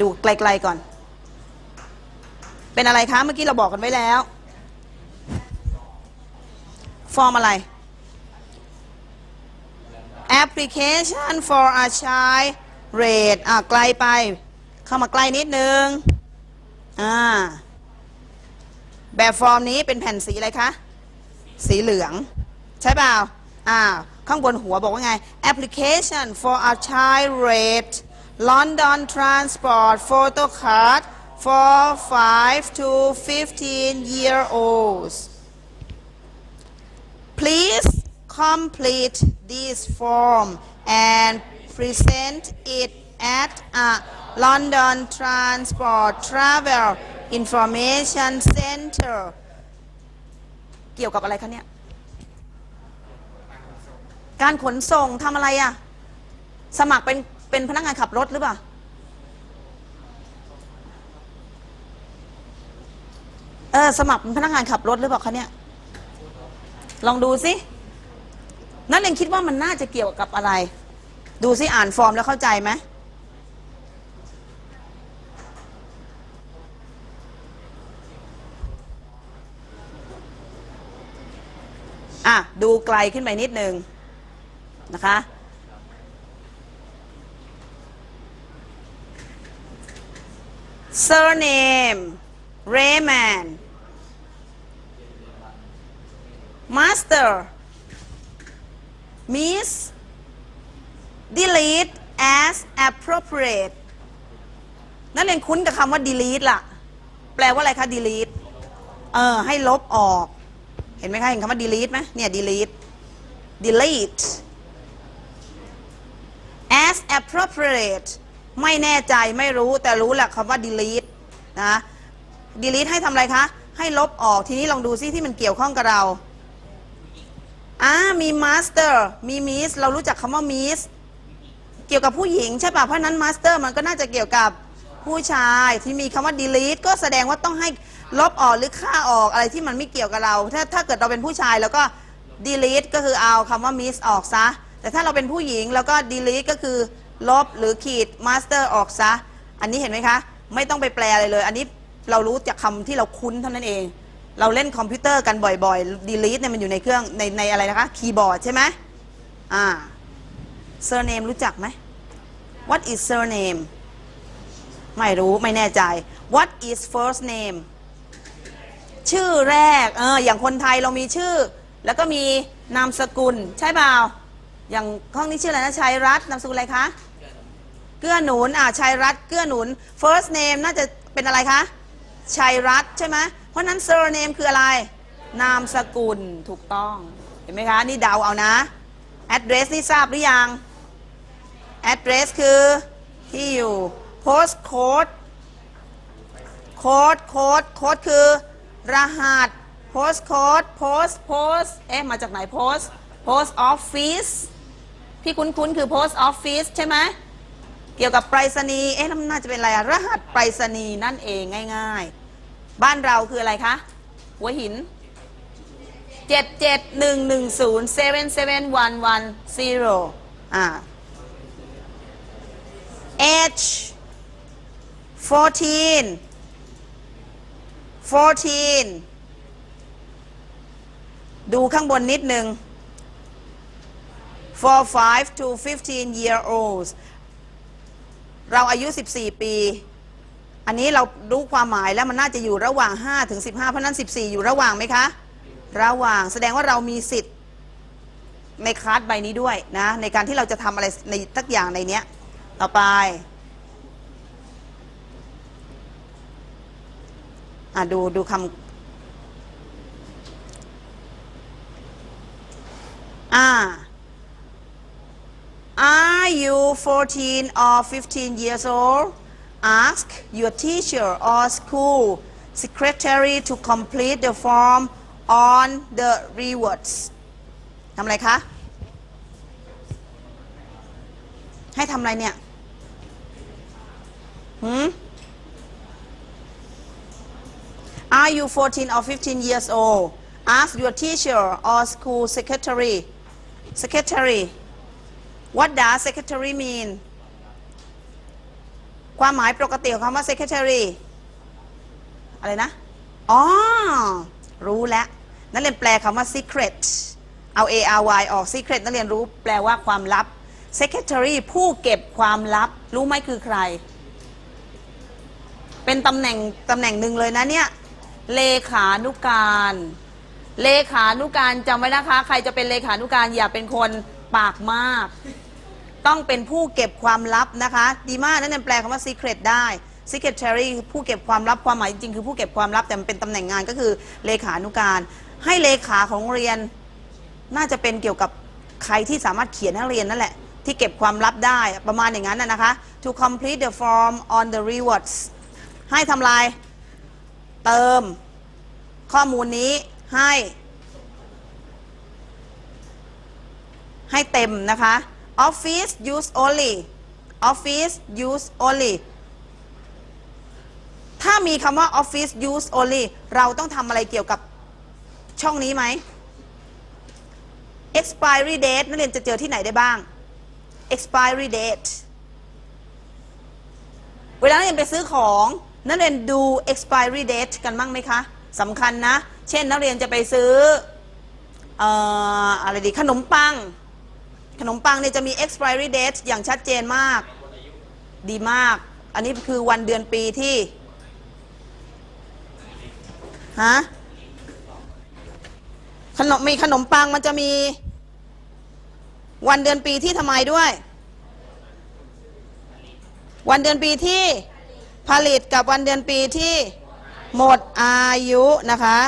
ดูไกลๆก่อน เป็นอะไรคะ เมื่อกี้เราบอกกันไว้แล้ว ฟอร์มอะไร application for a child rate อะไกลไป เข้ามาใกล้นิดนึง อ่า แบบฟอร์มนี้เป็นแผ่นสีอะไรคะ สีเหลือง ใช่เปล่า อ่า ข้างบนหัวบอกว่าไง application for a child rate London transport photo card for 5 to 15 year olds Please complete this form and present it at a London Transport Travel Information Center เกี่ยวกับอะไรคะเนี่ย การขนส่งทำอะไรอะสมัครเป็น เป็นพนักงานขับรถหรือเปล่า เออ สมัครเป็นพนักงานขับรถหรือเปล่าคะเนี่ย ลองดูสินั่นเองคิดว่ามันน่าจะเกี่ยวกับอะไร ดูสิอ่านฟอร์มแล้วเข้าใจไหมอะ ดูไกลขึ้นไปนิดนึงนะคะ surname Rayman master miss delete as appropriate นั่นเองคุ้นกับคำว่า delete ล่ะ แปลว่าอะไรคะ delete เออ ให้ลบออก เห็นไหมคะ เห็นคำว่า delete ไหมเนี่ย delete delete as appropriate ไม่แน่ใจไม่รู้แต่รู้แหละคำว่า delete นะ delete ให้ทำอะไรคะ ให้ลบออกทีนี้ลองดูซิที่มันเกี่ยวข้องกับเราอ่ามี master มี miss เรารู้จักคำว่า miss เกี่ยวกับผู้หญิงใช่ป่ะเพราะนั้น master มันก็น่าจะเกี่ยวกับผู้ชายที่มีคำว่า delete ก็แสดงว่าต้องให้ลบออกหรือฆ่าออกอะไรที่มันไม่เกี่ยวกับเรา ถ้าถ้าเกิดเราเป็นผู้ชายแล้วก็ delete ก็คือเอาคำว่า miss ออกซะ แต่ถ้าเราเป็นผู้หญิงแล้วก็ delete ก็คือ ลบหรือขีด master ออกซะ อันนี้เห็นไหมคะ ไม่ต้องไปแปลอะไรเลย อันนี้เรารู้จากคำที่เราคุ้นเท่านั้นเอง เราเล่นคอมพิวเตอร์กันบ่อยๆ delete เนี่ยมันอยู่ในเครื่องในในอะไรนะคะคีย์บอร์ดใช่ไหมอ่า surname รู้จักไหม what is surname ไม่รู้ไม่แน่ใจ what is first name ชื่อแรกเอออย่างคนไทยเรามีชื่อ แล้วก็มีนามสกุล ใช่เปล่า อย่างห้องนี้ชื่ออะไรนะชัยรัตน์นามสกุลอะไรคะ กื้อหนุนอ่าชัยรัตน์เกื้อหนุน first name น่าจะเป็นอะไรคะชัยรัตน์ใช่ไหมเพราะนั้น surname คืออะไร นามสกุลถูกต้อง เห็นไหมคะ นี่เดาเอานะ address นี่ทราบหรือยัง address คือที่อยู่ postcode code code code คือ รหัส postcode post post เอ๊ะ มาจากไหน post post office พี่คุ้นๆคือ post office ใช่ไหม เกี่ยวกับไปรษณีย์เอ๊ะมันน่าจะเป็นอะไรอะรหัสไปรษณีย์นั่นเองง่าย ๆ บ้านเราคืออะไรคะ หัวหิน 77110771110อ่า H 14 14 ดูข้างบนนิดหนึ่ง for 5 to 15 year olds เราอายุ 14 ปี อันนี้เรารู้ความหมายแล้วมันน่าจะอยู่ระหว่าง5ถึง15 เพราะนั้น 14 อยู่ระหว่างไหมคะ ระหว่างแสดงว่าเรามีสิทธิ์ในคลาสใบนี้ด้วยนะในการที่เราจะทำอะไรในทักอย่างในเนี้ยต่อไปอะดูดูคำอ่า Are you 14 or 15 years old? Ask your teacher or school secretary to complete the form on the rewards ทำอะไรคะ ให้ทำอะไรเนี่ยหืม Are you 14 or 15 years old? Ask your teacher or school secretary. Secretary. What does secretary mean? ความหมายปกติของคำว่า secretary อะไรนะ อ๋อ รู้แล้วนักเรียนแปลคำว่า secret เอา a r y ออก secret นักเรียนรู้แปลว่าความลับ secretary ผู้เก็บความลับ รู้ไหมคือใคร เป็นตำแหน่งตำแหน่งหนึ่งเลยนะเนี่ย เลขานุการ เลขานุการจำไว้นะคะ ใครจะเป็นเลขานุการอย่าเป็นคนปากมาก ต้องเป็นผู้เก็บความลับนะคะ ดีมากนั่นแปลคำว่า secret ได้ secretary ผู้เก็บความลับความหมายจริงๆคือผู้เก็บความลับแต่มันเป็นตำแหน่งงานก็คือเลขานุการ ให้เลขาของเรียน น่าจะเป็นเกี่ยวกับใครที่สามารถเขียนให้นักเรียนนั่นแหละ ที่เก็บความลับได้ประมาณอย่างนั้นนะคะ to complete the form on the rewards ให้ทำลายเติมข้อมูลนี้ให้ ให้เต็มนะคะ office use only office use only ถ้ามีคำว่า office use only เราต้องทำอะไรเกี่ยวกับช่องนี้ไหม expiry date นักเรียนจะเจอที่ไหนได้บ้าง expiry date เวลานักเรียนไปซื้อของนักเรียนดู expiry date กันบ้างไหมคะสำคัญนะ เช่นนักเรียนจะไปซื้ออออะไรดีขนมปัง ขนมปังเนี่ยจะมี expiry date อย่างชัดเจนมาก ดีมาก อันนี้คือวันเดือนปีที่ฮะขนมมีขนมปังมันจะมีวันเดือนปีที่ทำไมด้วย วันเดือนปีที่ผลิตกับวันเดือนปีที่หมดอายุนะคะ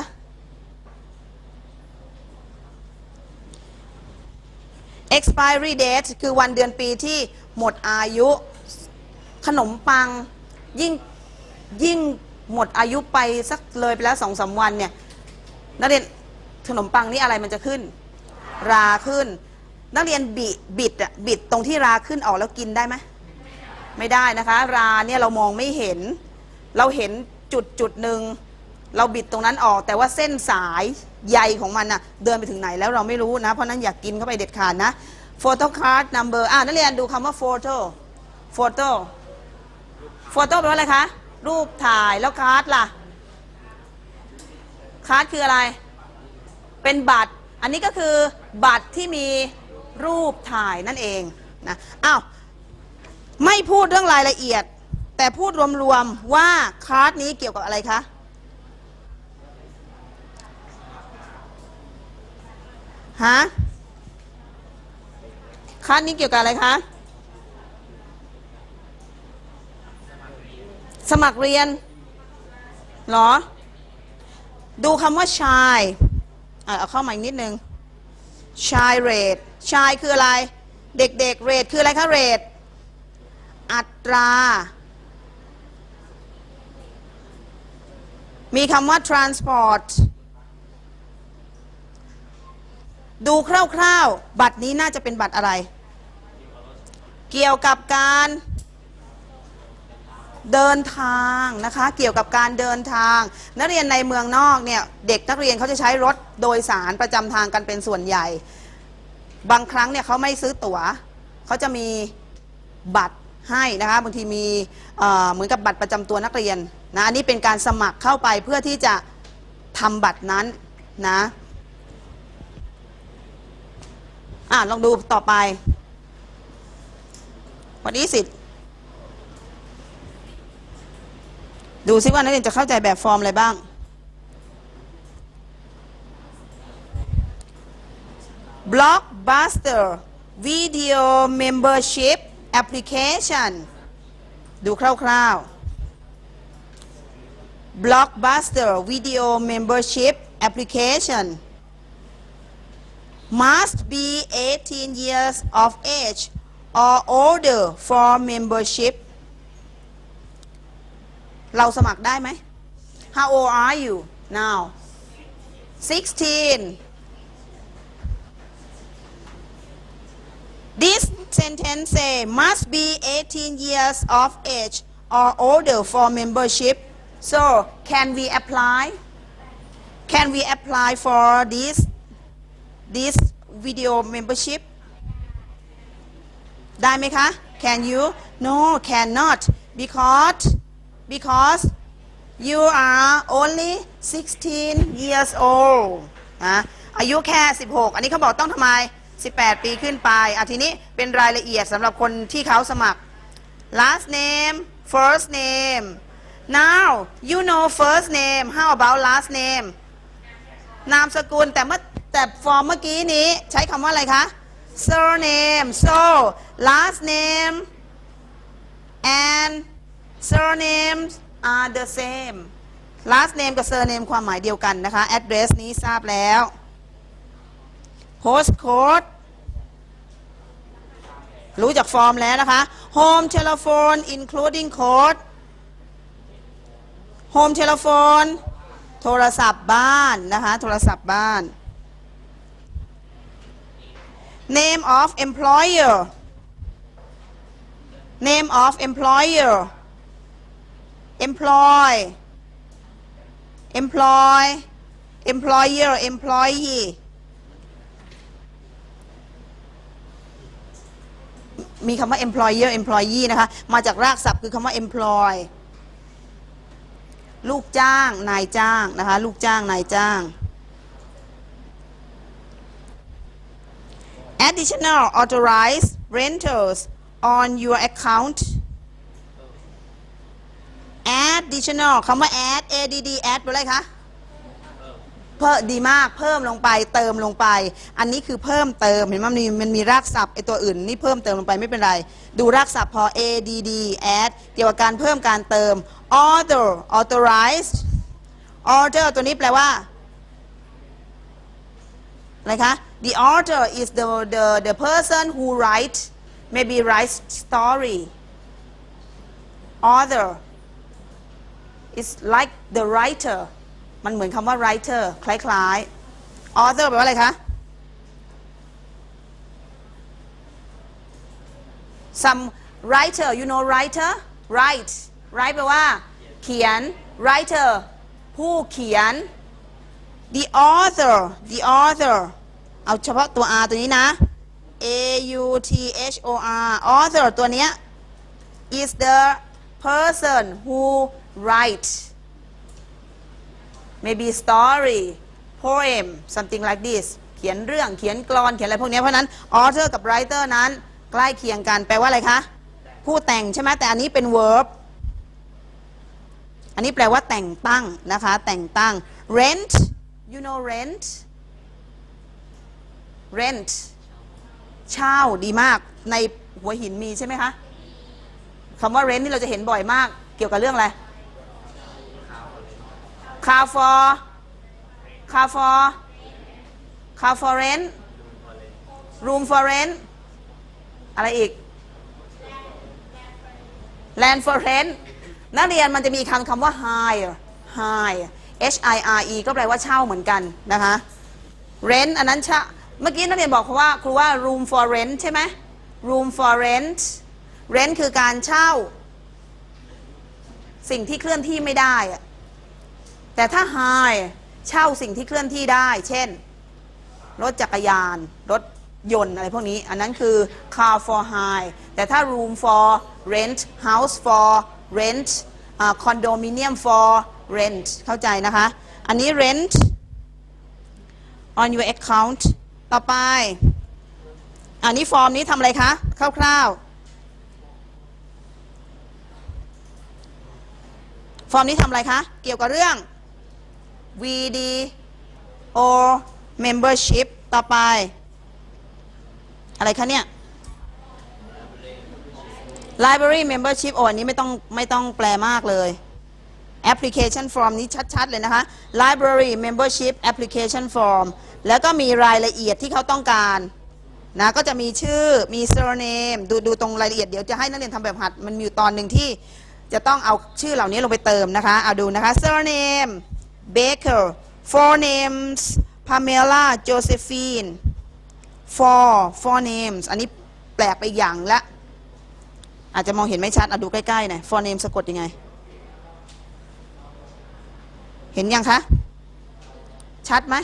expiry date คือวันเดือนปีที่หมดอายุ ขนมปังยิ่งยิ่งหมดอายุไปสักเลยไปแล้วสองสามวันเนี่ยนักเรียนขนมปังนี่อะไรมันจะขึ้น ราขึ้น นักเรียนบิบิดอะบิดตรงที่ราขึ้นออกแล้วกินได้ไหมไม่ได้นะคะ ราเนี่ยเรามองไม่เห็น เราเห็นจุดจุดหนึ่ง เราบิดตรงนั้นออก แต่ว่าเส้นสายใยของมันอะเดินไปถึงไหนแล้วเราไม่รู้นะ เพราะนั้นอยากกินเข้าไปเด็ดขาดนะ photo card number อ่านักเรียนดูคำว่า photo photo photo แปลว่าอะไรคะรูปถ่ายแล้วคาร์ดล่ะคาร์ดคืออะไร เป็นบัตร อันนี้ก็คือบัตรที่มีรูปถ่ายนั่นเองนะอ้าวไม่พูดเรื่องรายละเอียด แต่พูดรวมๆว่าคาร์ดนี้เกี่ยวกับอะไรคะ ฮะคาดนี้เกี่ยวกับอะไรคะ สมัครเรียนเหรอ ดูคำว่าชายเอาเข้ามาอีกนิดนึงชายเรทชายคืออะไร เด็กๆเรทคืออะไรคะเรทอัตรา มีคำว่า transport ดูคร่าวๆ บัตรนี้น่าจะเป็นบัตรอะไร เกี่ยวกับการเดินทางนะคะ เกี่ยวกับการเดินทาง นักเรียนในเมืองนอกเนี่ยเด็กนักเรียนเขาจะใช้รถโดยสารประจำทางกันเป็นส่วนใหญ่ บางครั้งเนี่ยเขาไม่ซื้อตั๋วเขาจะมีบัตรให้นะคะบางทีมีเอ่อเหมือนกับบัตรประจำตัวนักเรียนนะอันนี้เป็นการสมัครเข้าไปเพื่อที่จะทำบัตรนั้นนะ อะลองดูต่อไปวันนี้สิทธิ์ดูซิว่านักเรียนจะเข้าใจแบบฟอร์มอะไรบ้าง Blockbuster Video Membership Application ดูคร่าวๆ Blockbuster Video Membership Application must be 18 years of age or older for membership เราสมัครได้ไหม How old are you now 16 This sentence say must be 18 years of age or older for membership so can we apply can we apply for this this video membership ได้ไหมคะ can you no cannot because because you are only 16 years old นะอายุแค่ 16 อันนี้เขาบอกต้องทำไม 18 ปีขึ้นไปอะทีนี้เป็นรายละเอียดสำหรับคนที่เขาสมัคร last name first name now you know first name how about last name นามสกุลแต่เมื่อ แต่ฟอร์มเมื่อกี้นี้ ใช้คำว่าอะไรคะ surname so last name and surnames are the same last name กับ surname ความหมายเดียวกันนะคะ address นี้ทราบแล้ว postcode รู้จากฟอร์มแล้วนะคะ home telephone including code home telephone โทรศัพท์บ้านนะคะ โทรศัพท์บ้าน name of employer name of employer employ employ employer employee มีคำว่า employer employee นะคะ มาจากรากศัพท์คือคำว่า employ ลูกจ้าง นายจ้างนะคะ ลูกจ้าง นายจ้าง additional authorized rentals on your account additional คำว่า add add add เป็นอะไรคะเพิ่มดีมากเพิ่มลงไปเติมลงไป อันนี้คือเพิ่มเติมเห็นไหมมันมีมันมีรากศัพท์ไอตัวอื่นนี่เพิ่มเติมลงไปไม่เป็นไร ดูรากศัพท์พอ add add เกี่ยวกับการเพิ่มการเติม order authorized order ตัวนี้แปลว่า อะไรคะ the author is the the the person who write maybe writes story author is like the writer มันเหมือนคำว่า writer คล้ายๆ author แปลว่าอะไรคะ some writer you know writer write write แปลว่า เขียน writer ผู้เขียน the author the author เอาเฉพาะตัว R ตัวนี้นะ A U T H O R author ตัวเนี้ย is the person who write maybe story poem something like this เขียนเรื่องเขียนกลอนเขียนอะไรพวกเนี้ยเพราะนั้น author กับ writer นั้นใกล้เคียงกันแปลว่าอะไรคะผู้แต่งใช่ไหมแต่อันนี้เป็น verb อันนี้แปลว่าแต่งตั้งนะคะ แต่งตั้ง rent you know rent rent เช่าดีมากในหัวหินมีใช่ไหมคะคำว่า rent นี่เราจะเห็นบ่อยมาก เกี่ยวกับเรื่องอะไร car for car for car for rent room for rent อะไรอีก land for rent นักเรียนมันจะมีคำคำว่า hire hire h i r e ก็แปลว่าเช่าเหมือนกันนะคะ rent อันนั้นเช่า เมื่อกี้นักเรียนบอกเขาว่าครูว่า room for rent ใช่ไหม room for rent rent คือการเช่า สิ่งที่เคลื่อนที่ไม่ได้อะแต่ถ้า hire เช่าสิ่งที่เคลื่อนที่ได้ เช่น รถจักรยาน รถยนต์อะไรพวกนี้ อันนั้นคือ car for hire แต่ถ้า room for rent house for rent condominium for rent เข้าใจนะคะ อันนี้ rent on your account ต่อไป อันนี้ฟอร์มนี้ทำอะไรคะ คร่าวๆ ฟอร์มนี้ทำอะไรคะ เกี่ยวกับเรื่อง VDO membership ต่อไป อะไรคะเนี่ย library membership โอ้อันนี้ไม่ต้องไม่ต้องแปลมากเลย application form นี้ชัด ๆ เลยนะคะ library membership application form แล้วก็มีรายละเอียดที่เขาต้องการนะก็จะมีชื่อมี surname ดูดูตรงรายละเอียดเดี๋ยวจะให้นักเรียนทำแบบหัด มันมีอยู่ตอนหนึ่งที่จะต้องเอาชื่อเหล่านี้ลงไปเติมนะคะ เอาดูนะคะ surname Baker forenames Pamela Josephine for forenames อันนี้แปลกไปอย่างละ อาจจะมองเห็นไม่ชัดเอาดูใกล้ๆหน่อย forename สะกดยังไง เห็นยังคะ ชัดไหม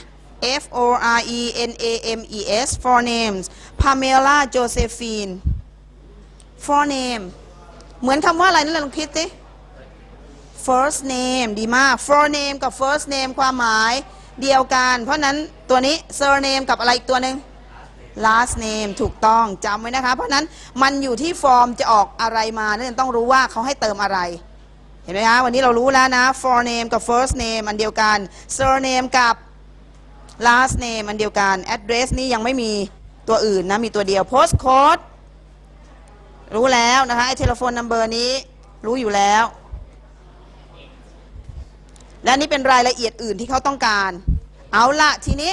F O R E N A M E S for names Pamela Josephine for name เหมือนคำว่าอะไรนั่นแหละลองคิดสิ first name ดีมาก for name กับ first name ความหมายเดียวกัน เพราะนั้นตัวนี้ surname กับอะไรอีกตัวหนึ่ง last name ถูกต้องจำไว้นะคะ เพราะนั้นมันอยู่ที่ฟอร์มจะออกอะไรมานั่นต้องรู้ว่าเขาให้เติมอะไร เห็นไหมคะวันนี้เรารู้แล้วนะ for name กับ first name อันเดียวกัน surname กับ last name อันเดียวกัน address นี่ยังไม่มีตัวอื่นนะ มีตัวเดียว postcode รู้แล้วนะคะไอ้ telephone number นี้รู้อยู่แล้ว และนี่เป็นรายละเอียดอื่นที่เขาต้องการ เอาละทีนี้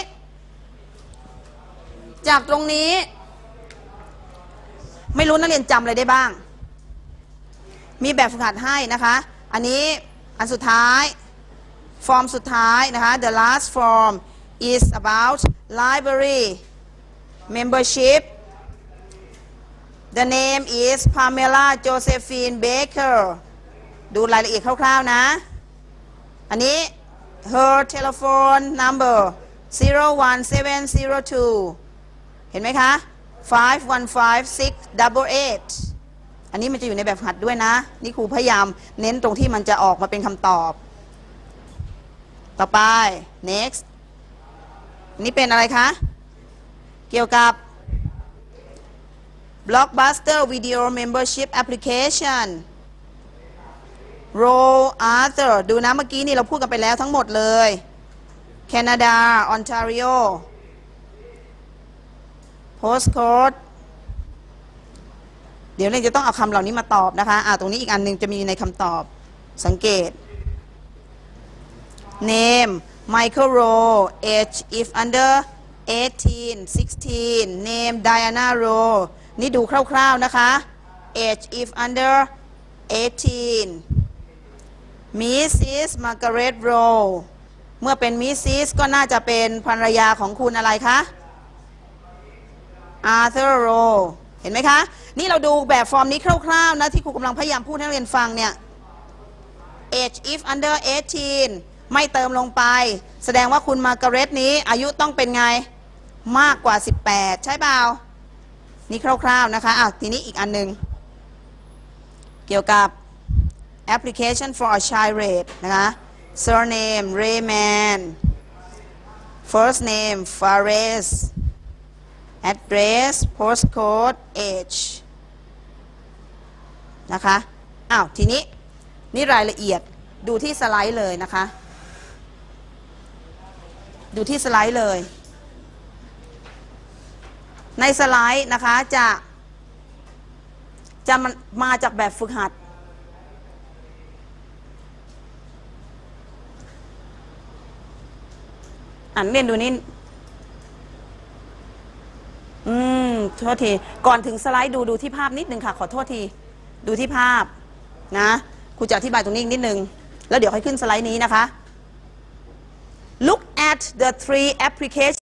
จากตรงนี้ ไม่รู้นักเรียนจำอะไรได้บ้าง มีแบบฝึกหัดให้นะคะ อันนี้อันสุดท้าย ฟอร์มสุดท้ายนะคะ the last form is about library membership the name is Pamela Josephine Baker ดูรายละเอียดคร่าวๆนะ อันนี้ her telephone number 01702 เห็นไหมคะ 515688 อันนี้มันจะอยู่ในแบบหัดด้วยนะ นี่ครูพยายามเน้นตรงที่มันจะออกมาเป็นคำตอบ ต่อไป next นี่เป็นอะไรคะ เกี่ยวกับ Blockbuster Video Membership Application Roll Arthur ดูนะเมื่อกี้นี่เราพูดกันไปแล้วทั้งหมดเลยแคนาดาออนทาริโอ Postcode ดี๋ยวเราจะต้องเอาคำเหล่านี้มาตอบนะคะอ่าตรงนี้อีกอันหนึงจะมีในคำตอบสังเกต Name Michael Rowe Age if under 18 16 Name Diana Rowe นี่ดูคร่าวๆนะคะ Age if under 18 Mrs. Margaret Rowe เมื่อเป็น Mrs. ก็น่าจะเป็นภรรยาของคุณอะไรคะ Arthur Rowe เห็นไหมคะ นี่เราดูแบบฟอร์มนี้คร่าวๆนะที่ครูกำลังพยายามพูดให้นักเรียนฟังเนี่ย age if under 18 ไม่เติมลงไป แสดงว่าคุณมาร์กาเร็ตนี้อายุต้องเป็นไงมากกว่า 18 ใช่เปล่า นี่คร่าวๆนะคะอะทีนี้อีกอันหนึ่งเกี่ยวกับ application for a child rate นะคะ surname Rayman first name Fares address postcode age นะคะอ้าวทีนี้นี่รายละเอียดดูที่สไลด์เลยนะคะ ดูที่สไลด์เลย ในสไลด์นะคะจะจะมันมาจากแบบฝึกหัด อ่านเรียนดูนี่ อืม โทษที ก่อนถึงสไลด์ดูดูที่ภาพนิดนึงค่ะ ขอโทษที ดูที่ภาพนะครูจะอธิบายตรงนี้นิดนึง แล้วเดี๋ยวให้ขึ้นสไลด์นี้นะคะ Look at the three applications